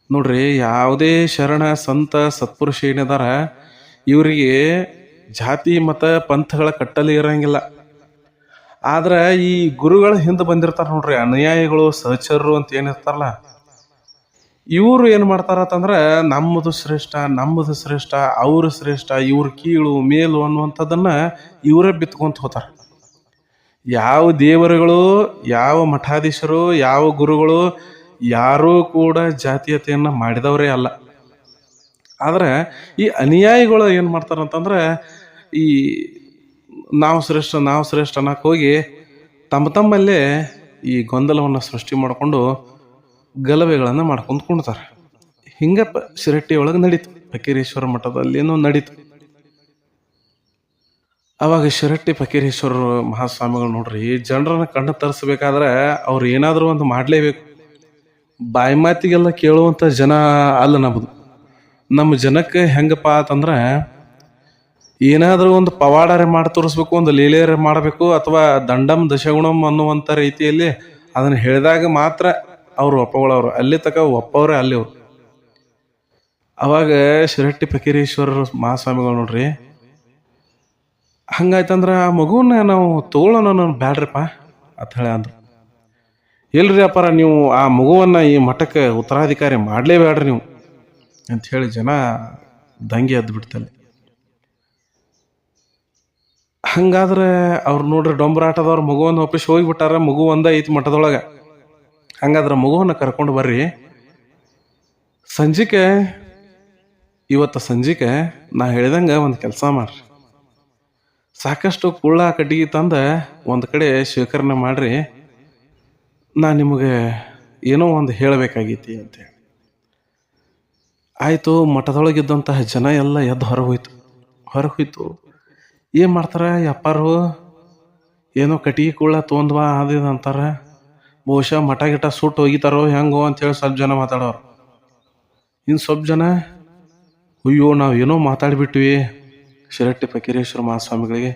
ನೋಡ್ರಿ, ಯಾವುದೇ ಶರಣ, ಸಂತ, ಸತ್ಪುರುಷ ಏನಿದಾರ, ಇವರಿಗೆ ಜಾತಿ, ಮತ, ಪಂಥಗಳ ಕಟ್ಟಲೆ ಇರಂಗಿಲ್ಲ. ಆದ್ರೆ ಈ ಗುರುಗಳ ಹಿಂದೆ ಬಂದಿರ್ತಾರ ನೋಡ್ರಿ, ಅನುಯಾಯಿಗಳು, ಸಹಚರರು ಅಂತ ಏನಿರ್ತಾರಲ್ಲ ಇವರು ಏನು ಮಾಡ್ತಾರತ್ತಂದ್ರೆ ನಮ್ಮದು ಶ್ರೇಷ್ಠ ನಮ್ಮದು ಶ್ರೇಷ್ಠ, ಅವ್ರ ಶ್ರೇಷ್ಠ, ಇವ್ರ ಕೀಳು, ಮೇಲು ಅನ್ನುವಂಥದ್ದನ್ನ ಇವರೇ ಬಿತ್ಕೊಂತ ಹೋತಾರ. ಯಾವ ದೇವರುಗಳು, ಯಾವ ಮಠಾಧೀಶರು, ಯಾವ ಗುರುಗಳು, ಯಾರೂ ಕೂಡ ಜಾತೀಯತೆಯನ್ನು ಮಾಡಿದವರೇ ಅಲ್ಲ. ಆದ್ರೆ ಈ ಅನುಯಾಯಿಗಳು ಏನು ಮಾಡ್ತಾರಂತಂದ್ರೆ ಈ ನಾವು ಶ್ರೇಷ್ಠ ನಾವು ಶ್ರೇಷ್ಠ ಅನ್ನಕ್ಕೆ ಹೋಗಿ ತಮ್ಮ ತಮ್ಮಲ್ಲೇ ಈ ಗೊಂದಲವನ್ನು ಸೃಷ್ಟಿ ಮಾಡಿಕೊಂಡು ಗಲಭೆಗಳನ್ನು ಮಾಡ್ಕೊಂಡು ಕುಣ್ತಾರೆ ಹಿಂಗೆ ಪ ಶಿರಟ್ಟಿ ಒಳಗೆ ನಡೀತು. ಫಕೀರೇಶ್ವರ ಮಠದಲ್ಲೇನೋ ನಡೀತು. ಅವಾಗ ಶಿರಟ್ಟಿ, ಫಕೀರೇಶ್ವರ ಮಹಾಸ್ವಾಮಿಗಳು ನೋಡ್ರಿ, ಜನರನ್ನ ಕಣ್ಣು ತರಿಸ್ಬೇಕಾದ್ರೆ ಅವ್ರು ಏನಾದರೂ ಒಂದು ಮಾಡಲೇಬೇಕು. ಬಾಯಿ ಮಾತಿಗೆಲ್ಲ ಕೇಳುವಂಥ ಜನ ಅಲ್ಲ ನಮ್ಮದು ನಮ್ಮ ಜನಕ್ಕೆ ಹೆಂಗಪ್ಪ ಅಂತಂದ್ರೆ ಏನಾದರೂ ಒಂದು ಪವಾಡರೆ ಮಾಡಿ ತೋರಿಸ್ಬೇಕು, ಒಂದು ಲೀಲೆಯರೆ ಮಾಡಬೇಕು ಅಥವಾ ದಂಡಂ ದಶಗುಣಂ ಅನ್ನುವಂಥ ರೀತಿಯಲ್ಲಿ ಅದನ್ನು ಹೇಳಿದಾಗ ಮಾತ್ರ ಅವರು ಒಪ್ಪಗಳವ್ರು. ಅಲ್ಲಿ ತಕ ಒಪ್ಪವ್ರೆ ಅಲ್ಲಿ ಅವರು ಅವಾಗ ಶಿರಟ್ಟಿ ಫಕೀರೇಶ್ವರರು ಮಹಾಸ್ವಾಮಿಗಳು ನೋಡ್ರಿ, ಹಂಗಾಯ್ತಂದ್ರೆ ಆ ಮಗುವನ್ನ ನಾವು ತಗೊಳ್ಳೋಣ ನಾನು ಬ್ಯಾಡ್ರಿಪ್ಪ ಅಂತ ಹೇಳಿ ಅಂದ್ರು. ಇಲ್ರಿ ಅಪ್ಪಾರ, ನೀವು ಆ ಮಗುವನ್ನ ಈ ಮಠಕ್ಕೆ ಉತ್ತರಾಧಿಕಾರಿ ಮಾಡಲೇಬೇಡ್ರಿ ನೀವು ಅಂತ ಹೇಳಿ ಜನ ದಂಗೆ ಎದ್ದು ಬಿಡ್ತಲ್ಲಿ ಹಂಗಾದ್ರೆ ಅವ್ರು ನೋಡ್ರಿ ಡೊಂಬರಾಟದವ್ರು ಮಗುವನ್ನು ಒಪ್ಪಿಸಿ ಹೋಗಿಬಿಟ್ಟಾರ, ಮಗು ಒಂದ ಐತಿ ಮಠದೊಳಗೆ. ಹಂಗಾದ್ರೆ ಮಗುವನ್ನ ಕರ್ಕೊಂಡು ಬರ್ರಿ. ಸಂಜಿಕೆ, ಇವತ್ತು ಸಂಜಿಕೆ ನಾ ಹೇಳಿದಂಗೆ ಒಂದು ಕೆಲಸ ಮಾಡ್ರಿ. ಸಾಕಷ್ಟು ಕುಳ್ಳ ಕಟ್ಟಿಗೆ ತಂದು ಒಂದು ಕಡೆ ಶೇಖರಣೆ ಮಾಡ್ರಿ. ನಾ ನಿಮಗೆ ಏನೋ ಒಂದು ಹೇಳಬೇಕಾಗೈತಿ ಅಂತೇಳಿ. ಆಯಿತು, ಮಠದೊಳಗಿದ್ದಂತಹ ಜನ ಎಲ್ಲ ಎದ್ದು ಹೊರಗೆ ಹೋಯ್ತು. ಹೊರಗೆ ಏನು ಮಾಡ್ತಾರೆ? ಯಪ್ಪಾರು, ಏನೋ ಕಟ್ಟಿಗೆ ಕೂಡ ತೊಂದ್ವಾ ಅದು ಅಂತಾರೆ. ಬಹುಶಃ ಮಠ ಗಿಟ ಸುಟ್ಟು ಹೋಗಿತಾರೋ ಹೆಂಗೋ ಅಂತೇಳಿ ಸ್ವಲ್ಪ ಜನ ಮಾತಾಡೋರು. ಇನ್ನು ಸ್ವಲ್ಪ ಜನ, ಅಯ್ಯೋ, ನಾವು ಏನೋ ಮಾತಾಡಿಬಿಟ್ವಿ. ಶಿರಟ್ಟಿ ಫಕೀರೇಶ್ವರ ಮಹಾಸ್ವಾಮಿಗಳಿಗೆ.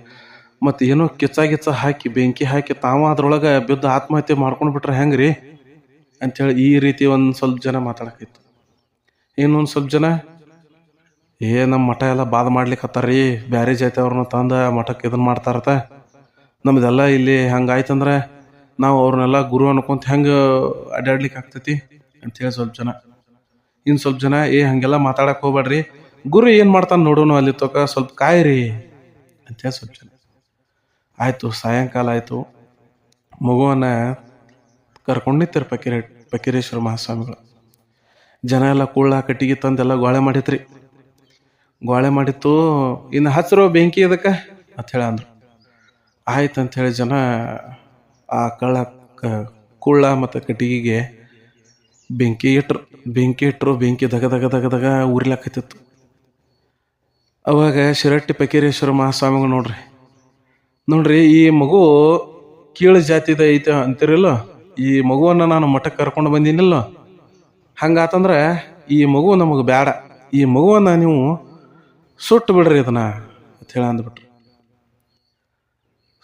ಮತ್ತು ಏನೋ ಕಿಚ್ಚ ಗಿಚ್ಚ ಹಾಕಿ, ಬೆಂಕಿ ಹಾಕಿ ತಾವ ಅದ್ರೊಳಗೆ ಬಿದ್ದು ಆತ್ಮಹತ್ಯೆ ಮಾಡ್ಕೊಂಡು ಬಿಟ್ರೆ ಹೆಂಗೆ ರೀ ಅಂಥೇಳಿ ಈ ರೀತಿ ಒಂದು ಸ್ವಲ್ಪ ಜನ ಮಾತಾಡಕೈತು ಇನ್ನೊಂದು ಸ್ವಲ್ಪ ಜನ ಏ ನಮ್ಮ ಮಠ ಎಲ್ಲ ಬಾದ್ ಮಾಡ್ಲಿಕ್ಕೆ ಬ್ಯಾರೆ ಅವ್ರನ್ನ ತಂದು ಮಠಕ್ಕೆ ಇದನ್ನ ಮಾಡ್ತಾರತ. ನಮ್ದೆಲ್ಲ ಇಲ್ಲಿ ಹಂಗಾಯ್ತಂದ್ರೆ ನಾವು ಅವ್ರನ್ನೆಲ್ಲ ಗುರು ಅನ್ಕೊಂತ ಹೆಂಗೆ ಅಡ್ಡಾಡ್ಲಿಕ್ಕೆ ಆಗ್ತೈತಿ ಅಂತೇಳಿ ಸ್ವಲ್ಪ ಜನ. ಇನ್ನು ಸ್ವಲ್ಪ ಜನ, ಏ, ಹಂಗೆಲ್ಲ ಮಾತಾಡಕ್ಕೆ ಹೋಗ್ಬೇಡ್ರಿ ಗುರು ಏನು ಮಾಡ್ತಾನೆ ನೋಡೋಣ ಅಲ್ಲಿ ತೋಕ ಸ್ವಲ್ಪ ಕಾಯಿರಿ ಅಂತೇಳಿ ಸ್ವಲ್ಪ ಜನ. ಆಯಿತು, ಸಾಯಂಕಾಲ ಆಯಿತು. ಮಗುವನ್ನ ಕರ್ಕೊಂಡು ನಿಂತಿರು ಪಕೀರೇಶ್ವರ ಮಹಾಸ್ವಾಮಿಗಳು. ಜನ ಎಲ್ಲ ಕೂಳ ಕಟ್ಟಿಗೆ ತಂದೆಲ್ಲ ಗೋಳೆ ಮಾಡಿತ್ರಿ. ಗೋಳೆ ಮಾಡಿತ್ತು. ಇನ್ನು ಹಸಿರು ಬೆಂಕಿ ಅದಕ್ಕೆ? ಅಂತ ಹೇಳ ಅಂದ್ರು. ಆಯ್ತು ಅಂತ ಹೇಳಿ ಜನ ಆ ಕಳ್ಳ ಕುಳ್ಳ ಮತ್ತು ಕಟ್ಟಿಗೆಗೆ ಬೆಂಕಿ ಇಟ್ರು. ಬೆಂಕಿ ಇಟ್ಟರು ಬೆಂಕಿ ದಗ ದಗ ದಗ ದಗ ಉರಿಲಾಕತ್ತಿತ್ತು ಅವಾಗ ಶಿರಟ್ಟಿ ಪಕೀರೇಶ್ವರ ಮಹಾಸ್ವಾಮಿಗಳು ನೋಡ್ರಿ. ನೋಡ್ರಿ, ಈ ಮಗು ಕೀಳು ಜಾತಿದ ಐತೆ ಅಂತಿರಲ್ಲ, ಈ ಮಗುವನ್ನು ನಾನು ಮಠಕ್ಕೆ ಕರ್ಕೊಂಡು ಬಂದಿನಿಲ್ಲ, ಹಂಗಾತಂದ್ರೆ ಈ ಮಗು ನಮಗೆ ಬೇಡ ಈ ಮಗುವನ್ನು ನೀವು ಸುಟ್ಟು ಬಿಡ್ರಿ ಇದನ್ನ ಅಂತ ಹೇಳಿ ಅಂದ್ಬಿಟ್ರು.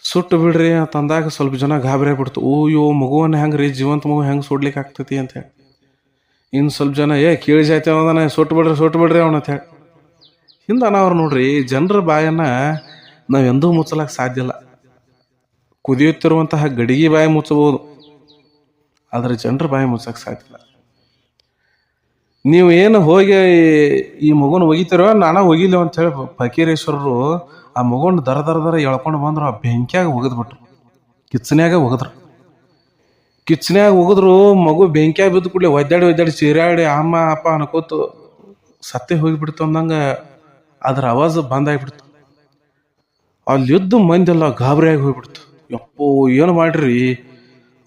ಸುಟ್ಟು ಬಿಡ್ರಿ ಅಂತ ಅಂದಾಗ ಸ್ವಲ್ಪ ಜನ ಗಾಬರಿ ಆಗ್ಬಿಡ್ತು. ಓಯ್ಯೋ ಮಗುವನ್ನ ಹೆಂಗೆ ರೀ ಜೀವಂತ ಮಗು ಹೆಂಗೆ ಸುಡ್ಲಿಕ್ಕೆ ಆಗ್ತೈತಿ ಅಂತ ಹೇಳಿ. ಇನ್ನು ಸ್ವಲ್ಪ ಜನ, ಏ ಕೇಳಿ ಜಾತಿ ಅವನ ಸುಟ್ಟು ಬಿಡ್ರಿ ಸುಟ್ಟು ಬಿಡ್ರಿ ಅವನ ಅಂತ ಹೇಳಿ. ಹಿಂದೆ ಅವ್ರು ನೋಡ್ರಿ, ಜನರ ಬಾಯನ್ನ ನಾವು ಎಂದೂ ಮುಚ್ಚಲಕ್ಕೆ ಸಾಧ್ಯ ಇಲ್ಲ. ಕುದಿಯುತ್ತಿರುವಂತಹ ಗಡಿಗೆ ಬಾಯಿ ಮುಚ್ಚಬಹುದು. ಆದರೆ ಜನರ ಬಾಯಿ ಮುಚ್ಚಕ್ಕೆ ಸಾಧ್ಯ ಇಲ್ಲ. ನೀವು ಏನು ಹೋಗಿ ಈ ಮಗುನ ಒಗಿತೀರೋ ನಾನು ಒಗಿಲಿ ಅಂತ ಹೇಳಿ ಫಕೀರೇಶ್ವರರು ಆ ಮಗುನ ದರ ದರ ದರ ಎಳ್ಕೊಂಡು ಬಂದ್ರು, ಆ ಬೆಂಕಿಯಾಗ ಒಗದ್ಬಿಟ್ರು. ಕಿಚ್ಚನ್ಯಾಗ ಒಗದ್ರು. ಕಿಚ್ಚನ್ಯಾಗ ಒಗದ್ರು, ಮಗು ಬೆಂಕಿಯಾಗ ಬಿದ್ದು ಕೂಡಲೇ ಒದ್ದಾಡಿ ಒದ್ದಾಡಿ ಸೀರಾಡಿ ಅಮ್ಮ, ಅಪ್ಪ ಅನ್ಕೋತು ಸತ್ತೆ ಹೋಗಿಬಿಡ್ತು ಅಂದಂಗ ಅದ್ರ ಆವಾಜ್ ಬಂದಾಗ್ಬಿಡ್ತು ಅಲ್ಲಿದ್ದ ಮಂದೆಲ್ಲ ಗಾಬರಿಯಾಗಿ ಹೋಗ್ಬಿಡ್ತು. ಯಪ್ಪೋ, ಏನು ಮಾಡ್ರಿ?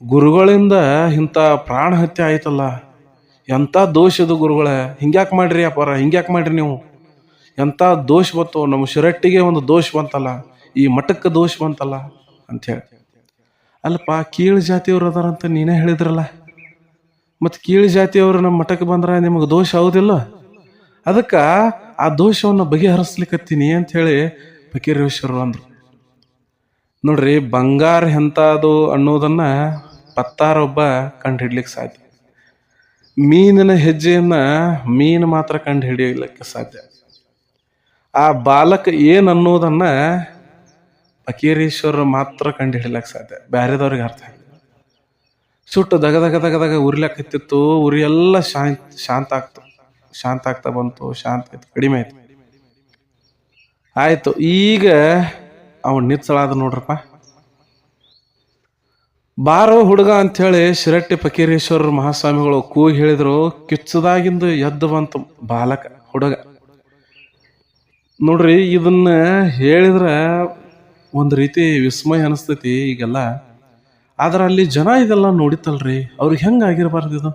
ಗುರುಗಳಿಂದ ಇಂಥ ಪ್ರಾಣ ಹತ್ಯೆ ಆಯ್ತಲ್ಲ. ಎಂಥ ಇದು ಗುರುಗಳೇ, ಹಿಂಗ್ಯಾಕೆ ಮಾಡ್ರಿ ಅಪ್ಪಾರ ಹಿಂಗ್ಯಾಕೆ ಮಾಡ್ರಿ ನೀವು. ಎಂಥ ದೋಷ ಬಂತು, ನಮ್ಮ ಶಿರಟ್ಟಿಗೆ ಒಂದು ದೋಷ ಬಂತಲ್ಲ, ಈ ಮಠಕ್ಕೆ ದೋಷ ಬಂತಲ್ಲ ಅಂಥೇಳಿ ಅಲ್ಲಪ್ಪ, ಕೀಳು ಜಾತಿಯವ್ರು ಅದಾರಂತ ನೀನೇ ಹೇಳಿದ್ರಲ್ಲ. ಮತ್ತು ಕೀಳು ಜಾತಿಯವರು ನಮ್ಮ ಮಠಕ್ಕೆ ಬಂದ್ರೆ ನಿಮಗೆ ದೋಷ ಹೌದಿಲ್ಲ ಅದಕ್ಕೆ ಆ ದೋಷವನ್ನು ಬಗೆಹರಿಸ್ಲಿಕ್ಕತ್ತೀನಿ ಅಂತ ಹೇಳಿ ಫಕೀರೇಶ್ವರರು ಅಂದರು. ನೋಡ್ರಿ, ಬಂಗಾರ ಎಂಥದ್ದು ಅನ್ನೋದನ್ನ ಪತ್ತಾರೊಬ್ಬ ಕಂಡು ಹಿಡ್ಲಿಕ್ಕೆ ಸಾಧ್ಯ. ಮೀನಿನ ಹೆಜ್ಜೆಯನ್ನ ಮೀನು ಮಾತ್ರ ಕಂಡು ಹಿಡಿಯಲಿಕ್ಕೆ ಸಾಧ್ಯ. ಆ ಬಾಲಕ ಏನು ಅನ್ನೋದನ್ನ ಫಕೀರೇಶ್ವರ ಮಾತ್ರ ಕಂಡು ಹಿಡಿಯಲಿಕ್ಕೆ ಸಾಧ್ಯ. ಬೇರೆದವ್ರಿಗೆ ಅರ್ಥ ಆಗಿಲ್ಲ ಸುಟ್ಟು ದಗ ದಗ ದಗ ದಗ ಉರಿಲಕ್ಕತ್ತಿತ್ತು ಉರಿ ಎಲ್ಲ ಶಾಂತ ಶಾಂತ ಆಗ್ತು. ಶಾಂತ ಆಗ್ತಾ ಬಂತು, ಶಾಂತ ಆಯ್ತು, ಕಡಿಮೆ ಆಯ್ತು. ಆಯ್ತು, ಈಗ ಅವನು ನಿತ್ಸಳಾದ ನೋಡ್ರಪ್ಪ. ಬಾರೋ ಹುಡುಗ ಅಂಥೇಳಿ ಶಿರಟ್ಟಿ ಫಕೀರೇಶ್ವರ ಮಹಾಸ್ವಾಮಿಗಳು ಕೂಗಿ ಹೇಳಿದರು, ಕಿಚ್ಚದಾಗಿಂದು ಎದ್ದು ಬಂತು ಬಾಲಕ, ಹುಡುಗ. ನೋಡ್ರಿ, ಇದನ್ನ ಹೇಳಿದ್ರೆ ಒಂದು ರೀತಿ ವಿಸ್ಮಯ ಅನಿಸ್ತೈತಿ ಈಗೆಲ್ಲ. ಆದ್ರೆ ಅಲ್ಲಿ ಜನ ಇದೆಲ್ಲ ನೋಡಿತಲ್ರಿ ಅವ್ರಿಗೆ ಹೆಂಗೆ ಆಗಿರಬಾರ್ದು ಇದು?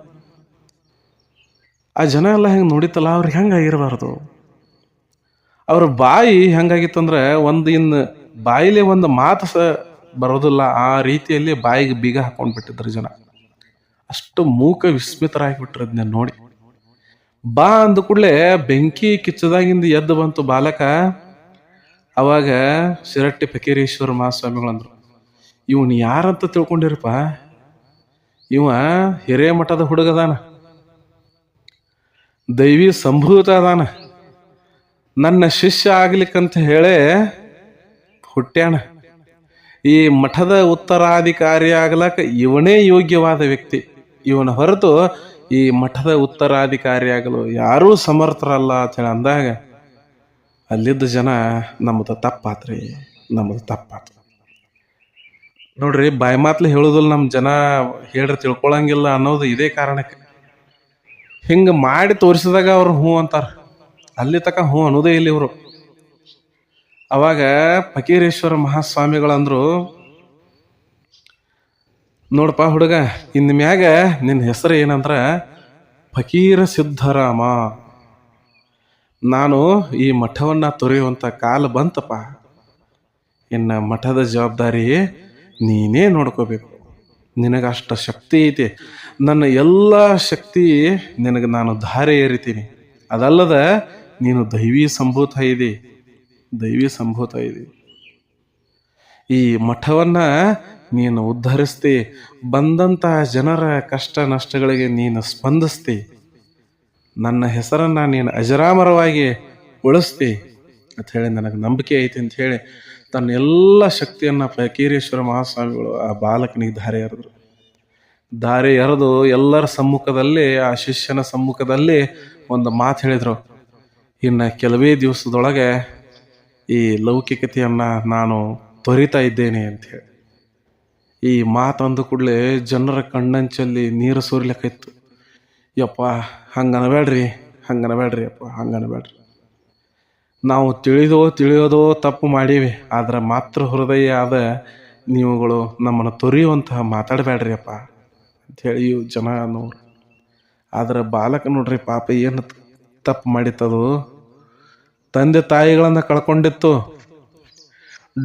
ಆ ಜನ ಎಲ್ಲ ಹೆಂಗೆ ನೋಡಿತಲ್ಲ ಅವ್ರಿಗೆ ಹೆಂಗೆ ಆಗಿರಬಾರ್ದು? ಅವ್ರ ಬಾಯಿ ಹೆಂಗಾಗಿತ್ತಂದ್ರೆ, ಒಂದು ಇನ್ನು ಬಾಯಿಲೆ ಒಂದು ಮಾತು ಸ ಬರೋದಿಲ್ಲ. ಆ ರೀತಿಯಲ್ಲಿ ಬಾಯಿಗೆ ಬೀಗ ಹಾಕೊಂಡು ಬಿಟ್ಟಿದ್ರು ಜನ. ಅಷ್ಟು ಮೂಕ ವಿಸ್ಮಿತರಾಗಿಬಿಟ್ರು ಅದನ್ನ ನೋಡಿ. ಬಾ ಅಂದ ಕೂಡಲೇ ಬೆಂಕಿ ಕಿಚ್ಚದಾಗಿಂದ ಎದ್ದು ಬಂತು ಬಾಲಕ. ಅವಾಗ ಶಿರಟ್ಟಿ ಫಕೀರೇಶ್ವರ ಮಹಾಸ್ವಾಮಿಗಳಂದ್ರು, ಇವನ್ ಯಾರಂತ ತಿಳ್ಕೊಂಡಿರಪ್ಪ? ಇವ ಹಿರೇಮಠದ ಹುಡುಗದಾನ ದೈವಿ ಸಂಭೂತ ಅದಾನ. ನನ್ನ ಶಿಷ್ಯ ಆಗ್ಲಿಕ್ಕಂತ ಹೇಳೇ ಹುಟ್ಟ್ಯಾಣ ಈ ಮಠದ ಉತ್ತರಾಧಿಕಾರಿ ಆಗ್ಲಕ್ಕ ಇವನೇ ಯೋಗ್ಯವಾದ ವ್ಯಕ್ತಿ. ಇವನ ಹೊರತು ಈ ಮಠದ ಉತ್ತರಾಧಿಕಾರಿ ಆಗಲು ಯಾರೂ ಸಮರ್ಥರಲ್ಲ ಅಂತ ಹೇಳಿ ಅಂದಾಗ, ಅಲ್ಲಿದ್ದ ಜನ, ನಮ್ಮದು ತಪ್ಪಾತ್ರಿ, ನಮ್ಮದು ತಪ್ಪಾತು ನೋಡ್ರಿ, ಬಾಯಿ ಮಾತ್ಲೆ ಹೇಳೋದಿಲ್ಲ ನಮ್ಮ ಜನ ಹೇಳ್ರಿ ತಿಳ್ಕೊಳಂಗಿಲ್ಲ ಅನ್ನೋದು ಇದೇ ಕಾರಣಕ್ಕೆ. ಹಿಂಗೆ ಮಾಡಿ ತೋರಿಸಿದಾಗ ಅವ್ರು ಹ್ಞೂ ಅಂತಾರ. ಅಲ್ಲಿ ತಕ ಹ್ಞೂ ಅನ್ನೋದೇ ಇಲ್ಲ ಇವರು. ಅವಾಗ ಫಕೀರೇಶ್ವರ ಮಹಾಸ್ವಾಮಿಗಳಂದರು, ನೋಡಪ್ಪ ಹುಡುಗ ಇನ್ನ ಮ್ಯಾಗ ನಿನ್ನ ಹೆಸರು ಏನಂದ್ರ ಫಕೀರ ಸಿದ್ಧರಾಮ. ನಾನು ಈ ಮಠವನ್ನ ತೊರೆಯುವಂಥ ಕಾಲ ಬಂತಪ್ಪ. ಇನ್ನು ಮಠದ ಜವಾಬ್ದಾರಿ ನೀನೇ ನೋಡ್ಕೋಬೇಕು. ನಿನಗೆ ಅಷ್ಟ ಶಕ್ತಿ ಐತಿ. ನನ್ನ ಎಲ್ಲ ಶಕ್ತಿ ನಿನಗೆ ನಾನು ಧಾರೆ ಏರಿತೀನಿ. ಅದಲ್ಲದ ನೀನು ದೈವೀ ಸಂಭೂತ ಇದೆ ದೈವಿ ಸಂಭೂತ ಇದೆ. ಈ ಮಠವನ್ನ ನೀನು ಉದ್ಧರಿಸ್ತಿ ಬಂದಂತಹ ಜನರ ಕಷ್ಟ ನಷ್ಟಗಳಿಗೆ ನೀನು ಸ್ಪಂದಿಸ್ತಿ. ನನ್ನ ಹೆಸರನ್ನ ನೀನು ಅಜರಾಮರವಾಗಿ ಉಳಿಸ್ತಿ ಅಂತ ಹೇಳಿ ನನಗೆ ನಂಬಿಕೆ ಐತಿ ಅಂತ ಹೇಳಿ ತನ್ನ ಎಲ್ಲ ಶಕ್ತಿಯನ್ನ ಫಕೀರೇಶ್ವರ ಮಹಾಸ್ವಾಮಿಗಳು ಆ ಬಾಲಕನಿಗೆ ಧಾರೆ ಎರೆದ್ರು. ದಾರಿ ಎರೆದು ಎಲ್ಲರ ಸಮ್ಮುಖದಲ್ಲಿ, ಆ ಶಿಷ್ಯನ ಸಮ್ಮುಖದಲ್ಲಿ ಒಂದು ಮಾತು ಹೇಳಿದರು. ಇನ್ನು ಕೆಲವೇ ದಿವಸದೊಳಗೆ ಈ ಲೌಕಿಕತೆಯನ್ನು ನಾನು ತೊರಿತಾ ಇದ್ದೇನೆ ಅಂತ ಹೇಳಿ. ಈ ಮಾತು ಅಂದ ಕೂಡಲೇ ಜನರ ಕಣ್ಣಂಚಲ್ಲಿ ನೀರು ಸುರಿಲಿಕ್ಕಿತ್ತು. ಯಪ್ಪ, ಹಂಗನಬೇಡ್ರಿ ಹಂಗನಬೇಡ್ರಿ ಯಪ್ಪ, ಹಂಗನಬೇಡ್ರಿ. ನಾವು ತಿಳಿದೋ ತಿಳಿಯೋದೋ ತಪ್ಪು ಮಾಡೀವಿ, ಆದರೆ ಮಾತೃ ಹೃದಯ ಆದ ನೀವುಗಳು ನಮ್ಮನ್ನು ತೊರೆಯುವಂತಹ ಮಾತಾಡಬೇಡ್ರಿ ಅಪ್ಪ ಅಂಥೇಳಿ ಇವು ಜನ ಅನ್ನೋರು. ಆದರೆ ಬಾಲಕ ನೋಡ್ರಿ ಪಾಪ ಏನು ತಪ್ಪು ಮಾಡಿತ್ತದು. ತಂದೆ ತಾಯಿಗಳನ್ನ ಕಳ್ಕೊಂಡಿತ್ತು.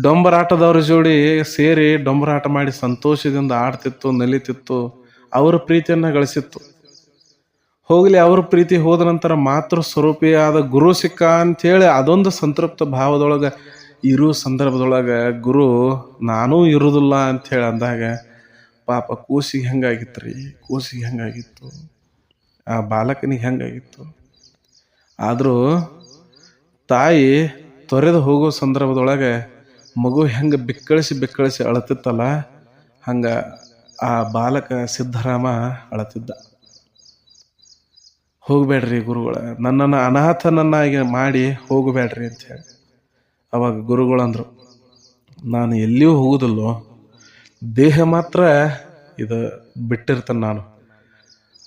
ಡೊಂಬರಾಟದವ್ರ ಜೋಡಿ ಸೇರಿ ಡೊಂಬರಾಟ ಮಾಡಿ ಸಂತೋಷದಿಂದ ಆಡ್ತಿತ್ತು, ನಲಿತಿತ್ತು, ಅವರ ಪ್ರೀತಿಯನ್ನ ಗಳಿಸಿತ್ತು. ಹೋಗಲಿ, ಅವ್ರ ಪ್ರೀತಿ ಹೋದ ನಂತರ ಮಾತೃ ಸ್ವರೂಪಿಯಾದ ಗುರು ಸಿಕ್ಕ ಅಂಥೇಳಿ ಅದೊಂದು ಸಂತೃಪ್ತ ಭಾವದೊಳಗೆ ಇರೋ ಸಂದರ್ಭದೊಳಗೆ ಗುರು, ನಾನೂ ಇರುವುದಿಲ್ಲ ಅಂಥೇಳಿ ಅಂದಾಗ, ಪಾಪ ಕೂಸಿಗೆ ಹೆಂಗಾಗಿತ್ತು ರೀ ಕೂಸಿಗೆ ಹೆಂಗಾಗಿತ್ತು? ಆ ಬಾಲಕನಿಗೆ ಹೆಂಗಾಗಿತ್ತು? ಆದರೂ ತಾಯಿ ತೊರೆದು ಹೋಗೋ ಸಂದರ್ಭದೊಳಗೆ ಮಗು ಹೆಂಗೆ ಬಿಕ್ಕಳಿಸಿ ಬಿಕ್ಕಳಿಸಿ ಅಳತಿತ್ತಲ್ಲ, ಹಂಗೆ ಆ ಬಾಲಕ ಸಿದ್ಧರಾಮ ಅಳತಿದ್ದ. ಹೋಗಬೇಡ್ರಿ ಗುರುಗಳ, ನನ್ನನ್ನು ಅನಾಥನನ್ನಾಗಿ ಮಾಡಿ ಹೋಗಬೇಡ್ರಿ ಅಂತ ಹೇಳಿ. ಅವಾಗ ಗುರುಗಳಂದರು ನಾನು ಎಲ್ಲಿಯೂ ಹೋಗುದಿಲ್ಲೋ, ದೇಹ ಮಾತ್ರ ಇದು ಬಿಟ್ಟಿರ್ತೇನೆ ನಾನು.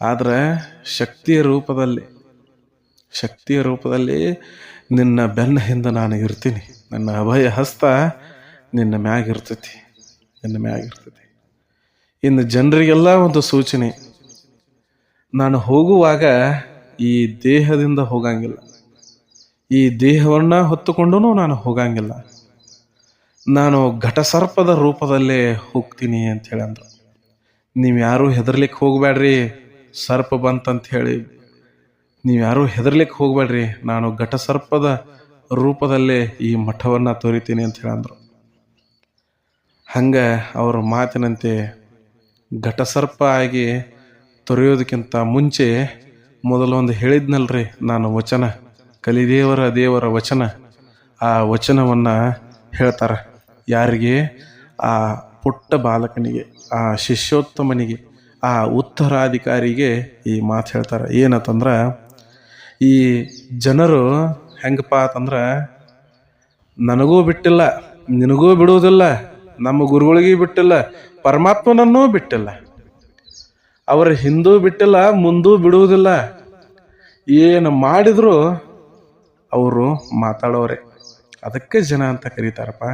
ಆದರೆ ಶಕ್ತಿಯ ರೂಪದಲ್ಲಿ ಶಕ್ತಿಯ ರೂಪದಲ್ಲಿ ನಿನ್ನ ಬೆನ್ನ ಹಿಂದೆ ನಾನು ಇರ್ತೀನಿ. ನನ್ನ ಅಭಯ ಹಸ್ತ ನಿನ್ನ ಮ್ಯಾಗ ಇರ್ತೈತಿ. ನಿನ್ನ ಮ್ಯಾಗ ಇರ್ತೈತಿ. ಇನ್ನು ಜನರಿಗೆಲ್ಲ ಒಂದು ಸೂಚನೆ. ನಾನು ಹೋಗುವಾಗ ಈ ದೇಹದಿಂದ ಹೋಗಂಗಿಲ್ಲ. ಈ ದೇಹವನ್ನು ಹೊತ್ತುಕೊಂಡು ನಾನು ಹೋಗಂಗಿಲ್ಲ. ನಾನು ಘಟಸರ್ಪದ ರೂಪದಲ್ಲೇ ಹೋಗ್ತೀನಿ ಅಂತ ಹೇಳಂದ್ರು. ನೀವು ಯಾರೂ ಹೆದರ್ಲಿಕ್ಕೆ ಹೋಗಬೇಡ್ರಿ ಸರ್ಪ ಬಂತಂತ ಹೇಳಿ ನೀವು ಯಾರೂ ಹೆದರ್ಲಿಕ್ಕೆ ಹೋಗಬೇಡ್ರಿ. ನಾನು ಘಟಸರ್ಪದ ರೂಪದಲ್ಲೇ ಈ ಮಠವನ್ನು ತೋರಿತೀನಿ ಅಂತ ಹೇಳಂದರು. ಹಂಗೆ ಅವ್ರ ಮಾತಿನಂತೆ ಘಟಸರ್ಪ ಆಗಿ ತೊರೆಯೋದಕ್ಕಿಂತ ಮುಂಚೆ ಮೊದಲೊಂದು ಹೇಳಿದ್ನಲ್ರಿ ನಾನು ವಚನ, ಕಲಿದೇವರ ದೇವರ ವಚನ. ಆ ವಚನವನ್ನು ಹೇಳ್ತಾರೆ, ಯಾರಿಗೆ? ಆ ಪುಟ್ಟ ಬಾಲಕನಿಗೆ, ಆ ಶಿಷ್ಯೋತ್ತಮನಿಗೆ, ಆ ಉತ್ತರಾಧಿಕಾರಿಗೆ ಈ ಮಾತು ಹೇಳ್ತಾರೆ. ಏನಂತಂದ್ರೆ ಈ ಜನರು ಹೆಂಗಪ್ಪ ಅಂತಂದ್ರೆ, ನನಗೂ ಬಿಟ್ಟಿಲ್ಲ, ನಿನಗೂ ಬಿಡುವುದಿಲ್ಲ, ನಮ್ಮ ಗುರುಗಳಿಗೂ ಬಿಟ್ಟಿಲ್ಲ, ಪರಮಾತ್ಮನನ್ನೂ ಬಿಟ್ಟಿಲ್ಲ. ಅವರ ಹಿಂದೂ ಬಿಟ್ಟಿಲ್ಲ, ಮುಂದೂ ಬಿಡುವುದಿಲ್ಲ. ಏನು ಮಾಡಿದ್ರು ಅವರು ಮಾತಾಡೋರೆ. ಅದಕ್ಕೆ ಜನ ಅಂತ ಕರೀತಾರಪ್ಪ.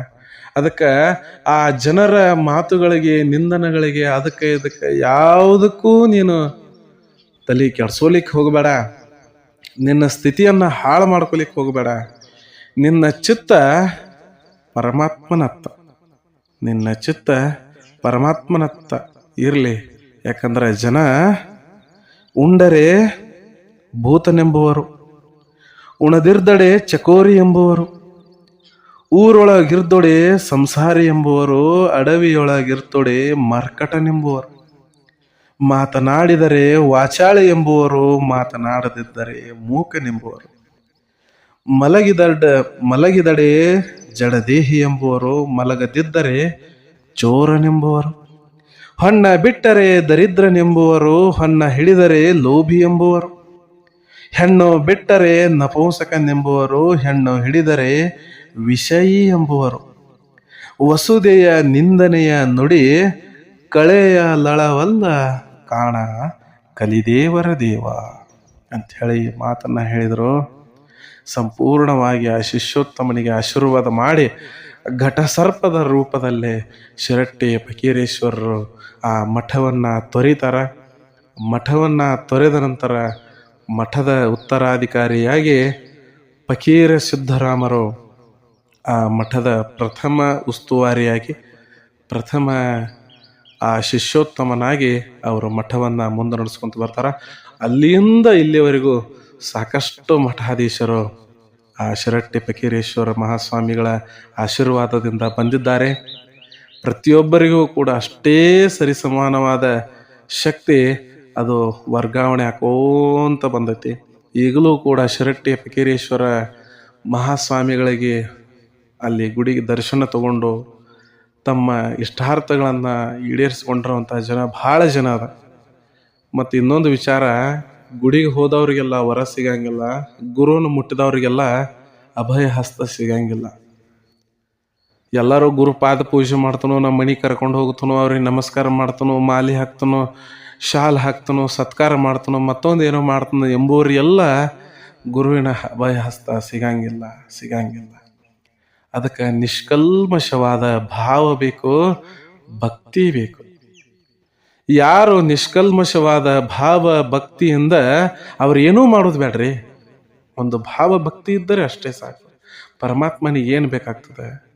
ಅದಕ್ಕೆ ಆ ಜನರ ಮಾತುಗಳಿಗೆ, ನಿಂದನಗಳಿಗೆ, ಅದಕ್ಕೆ ಇದಕ್ಕೆ ಯಾವುದಕ್ಕೂ ನೀನು ತಲೆ ಕೆಡ್ಸೋಲಿಕ್ಕೆ ಹೋಗಬೇಡ. ನಿನ್ನ ಸ್ಥಿತಿಯನ್ನು ಹಾಳು ಮಾಡ್ಕೊಲಿಕ್ಕೆ ಹೋಗಬೇಡ. ನಿನ್ನ ಚಿತ್ತ ಪರಮಾತ್ಮನತ್ತ. ನಿನ್ನ ಚಿತ್ತ ಪರಮಾತ್ಮನತ್ತ ಇರಲಿ. ಯಾಕಂದ್ರೆ ಜನ ಉಂಡರೆ ಭೂತನೆಂಬುವರು, ಉಣದಿರ್ದಡೆ ಚಕೋರಿ ಎಂಬುವರು, ಊರೊಳಗಿರ್ದೊಡೆ ಸಂಸಾರಿ ಎಂಬುವರು ಅಡವಿಯೊಳಗಿರ್ತೊಡೆ ಮರ್ಕಟನೆಂಬುವರು. ಮಾತನಾಡಿದರೆ ವಾಚಾಳಿ ಎಂಬುವರು ಮಾತನಾಡದಿದ್ದರೆ ಮೂಕನೆಂಬುವರು ಮಲಗಿದಡ ಮಲಗಿದಡೆ ಜಡದೇಹಿ ಎಂಬುವರು ಮಲಗದಿದ್ದರೆ ಚೋರನೆಂಬುವರು ಹೊನ್ನ ಬಿಟ್ಟರೆ ದರಿದ್ರನೆಂಬುವರು ಹೊನ್ನ ಹಿಡಿದರೆ ಲೋಭಿ ಎಂಬುವರು. ಹೆಣ್ಣು ಬಿಟ್ಟರೆ ನಪುಂಸಕನೆಂಬುವರು ಹೆಣ್ಣು ಹಿಡಿದರೆ ವಿಷಯಿ ಎಂಬುವರು. ವಸುದೆಯ ನಿಂದನೆಯ ನುಡಿ ಕಳೆಯ ಲಳವಲ್ಲ ಕಾಣ ಕಲಿದೇವರ ದೇವ ಅಂಥೇಳಿ ಮಾತನ್ನು ಹೇಳಿದರು. ಸಂಪೂರ್ಣವಾಗಿ ಆ ಶಿಷ್ಯೋತ್ತಮನಿಗೆ ಆಶೀರ್ವಾದ ಮಾಡಿ ಘಟಸರ್ಪದ ರೂಪದಲ್ಲೇ ಶಿರಟ್ಟಿ ಫಕೀರೇಶ್ವರರು ಆ ಮಠವನ್ನು ತೊರಿತಾರ. ಮಠವನ್ನು ತೊರೆದ ನಂತರ ಮಠದ ಉತ್ತರಾಧಿಕಾರಿಯಾಗಿ ಫಕೀರ ಸಿದ್ಧರಾಮರು ಆ ಮಠದ ಪ್ರಥಮ ಉಸ್ತುವಾರಿಯಾಗಿ ಪ್ರಥಮ ಆ ಶಿಷ್ಯೋತ್ತಮನಾಗಿ ಅವರು ಮಠವನ್ನು ಮುಂದೆ ನಡೆಸ್ಕೊಂತ ಬರ್ತಾರೆ. ಅಲ್ಲಿಂದ ಇಲ್ಲಿವರೆಗೂ ಸಾಕಷ್ಟು ಮಠಾಧೀಶರು ಆ ಶಿರಟ್ಟಿ ಪಕೀರೇಶ್ವರ ಮಹಾಸ್ವಾಮಿಗಳ ಆಶೀರ್ವಾದದಿಂದ ಬಂದಿದ್ದಾರೆ. ಪ್ರತಿಯೊಬ್ಬರಿಗೂ ಕೂಡ ಅಷ್ಟೇ ಸರಿಸಮಾನವಾದ ಶಕ್ತಿ ಅದು ವರ್ಗಾವಣೆ ಹಾಕೋಂತ ಬಂದೈತಿ. ಈಗಲೂ ಕೂಡ ಶಿರಟ್ಟಿ ಪಕೀರೇಶ್ವರ ಮಹಾಸ್ವಾಮಿಗಳಿಗೆ ಅಲ್ಲಿ ಗುಡಿಗೆ ದರ್ಶನ ತಗೊಂಡು ತಮ್ಮ ಇಷ್ಟಾರ್ಥಗಳನ್ನು ಈಡೇರಿಸ್ಕೊಂಡಿರುವಂಥ ಜನ, ಭಾಳ ಜನ ಅದ. ಮತ್ತು ಇನ್ನೊಂದು ವಿಚಾರ, ಗುಡಿಗೆ ಹೋದವರಿಗೆಲ್ಲ ವರ ಸಿಗಂಗಿಲ್ಲ ಗುರುವನ್ನು ಮುಟ್ಟಿದವರಿಗೆಲ್ಲ ಅಭಯ ಹಸ್ತ ಸಿಗಂಗಿಲ್ಲ. ಎಲ್ಲರೂ ಗುರು ಪಾದ ಪೂಜೆ ಮಾಡ್ತಾನೋ, ನಮ್ಮ ಮನೆಗೆ ಕರ್ಕೊಂಡು ಹೋಗ್ತಾನೋ, ಅವ್ರಿಗೆ ನಮಸ್ಕಾರ ಮಾಡ್ತಾನೋ, ಮಾಲಿ ಹಾಕ್ತನು, ಶಾಲ್ ಹಾಕ್ತನು, ಸತ್ಕಾರ ಮಾಡ್ತಾನೋ, ಮತ್ತೊಂದು ಏನೋ ಮಾಡ್ತಾನೋ ಎಂಬುವರಿಗೆಲ್ಲ ಗುರುವಿನ ಅಭಯ ಹಸ್ತ ಸಿಗಂಗಿಲ್ಲ ಸಿಗಂಗಿಲ್ಲ. ಅದಕ್ಕೆ ನಿಷ್ಕಲ್ಮಶವಾದ ಭಾವ ಬೇಕು, ಭಕ್ತಿ ಬೇಕು. ಯಾರು ನಿಷ್ಕಲ್ಮಶವಾದ ಭಾವ ಭಕ್ತಿಯಿಂದ ಅವ್ರು ಏನೂ ಮಾಡೋದು ಬೇಡ್ರಿ. ಒಂದು ಭಾವ, ಭಕ್ತಿ ಇದ್ದರೆ ಅಷ್ಟೇ ಸಾಕು. ಪರಮಾತ್ಮನಿಗೆ ಏನು ಬೇಕಾಗ್ತದೆ?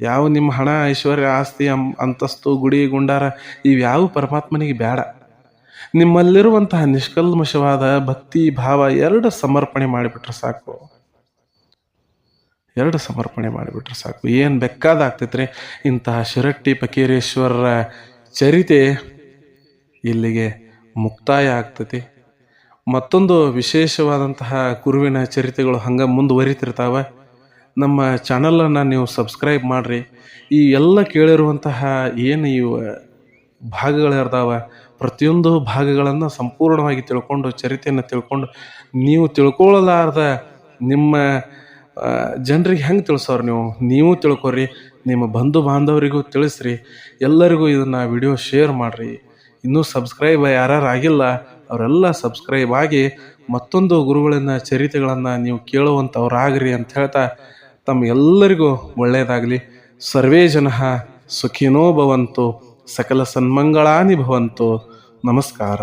ಯಾವ ನಿಮ್ಮ ಹಣ, ಐಶ್ವರ್ಯ, ಆಸ್ತಿ, ಅಂ, ಅಂತಸ್ತು, ಗುಡಿ, ಗುಂಡಾರ, ಇವ್ಯಾವ ಪರಮಾತ್ಮನಿಗೆ ಬೇಡ. ನಿಮ್ಮಲ್ಲಿರುವಂತಹ ನಿಷ್ಕಲ್ಮಶವಾದ ಭಕ್ತಿ, ಭಾವ ಎರಡು ಸಮರ್ಪಣೆ ಮಾಡಿಬಿಟ್ರೆ ಸಾಕು. ಎರಡು ಸಮರ್ಪಣೆ ಮಾಡಿಬಿಟ್ರೆ ಸಾಕು. ಏನು ಬೇಕಾದ ಆಗ್ತೈತ್ರಿ? ಇಂತಹ ಶಿರಟ್ಟಿ ಪಕೀರೇಶ್ವರರ ಚರಿತೆ ಇಲ್ಲಿಗೆ ಮುಕ್ತಾಯ ಆಗ್ತೈತಿ. ಮತ್ತೊಂದು ವಿಶೇಷವಾದಂತಹ ಗುರುವಿನ ಚರಿತೆಗಳು ಹಂಗೆ ಮುಂದುವರಿತಿರ್ತಾವೆ. ನಮ್ಮ ಚಾನಲನ್ನು ನೀವು ಸಬ್ಸ್ಕ್ರೈಬ್ ಮಾಡಿರಿ. ಈ ಎಲ್ಲ ಕೇಳಿರುವಂತಹ ಏನು ಇವು ಭಾಗಗಳಿರ್ತಾವ ಪ್ರತಿಯೊಂದು ಭಾಗಗಳನ್ನು ಸಂಪೂರ್ಣವಾಗಿ ತಿಳ್ಕೊಂಡು, ಚರಿತೆಯನ್ನು ತಿಳ್ಕೊಂಡು, ನೀವು ತಿಳ್ಕೊಳ್ಳಲಾರ್ದ ನಿಮ್ಮ ಜನರಿಗೆ ಹೆಂಗೆ ತಿಳಿಸೋರು ನೀವು? ನೀವು ತಿಳ್ಕೊರಿ, ನಿಮ್ಮ ಬಂಧು ಬಾಂಧವರಿಗೂ ತಿಳಿಸ್ರಿ. ಎಲ್ಲರಿಗೂ ಇದನ್ನು ವಿಡಿಯೋ ಶೇರ್ ಮಾಡಿರಿ. ಇನ್ನೂ ಸಬ್ಸ್ಕ್ರೈಬ್ ಯಾರ್ಯಾರು ಆಗಿಲ್ಲ, ಅವರೆಲ್ಲ ಸಬ್ಸ್ಕ್ರೈಬ್ ಆಗಿ ಮತ್ತೊಂದು ಗುರುಗಳಿಂದ ಚರಿತೆಗಳನ್ನು ನೀವು ಕೇಳುವಂಥವ್ರಾಗ್ರಿ ಅಂತ ಹೇಳ್ತಾ ತಮ್ಮ ಎಲ್ಲರಿಗೂ ಒಳ್ಳೆಯದಾಗಲಿ. ಸರ್ವೇ ಜನ ಸುಖಿನೋ ಭವಂತು, ಸಕಲ ಸನ್ಮಂಗಳಾನಿ ಭವಂತು. ನಮಸ್ಕಾರ.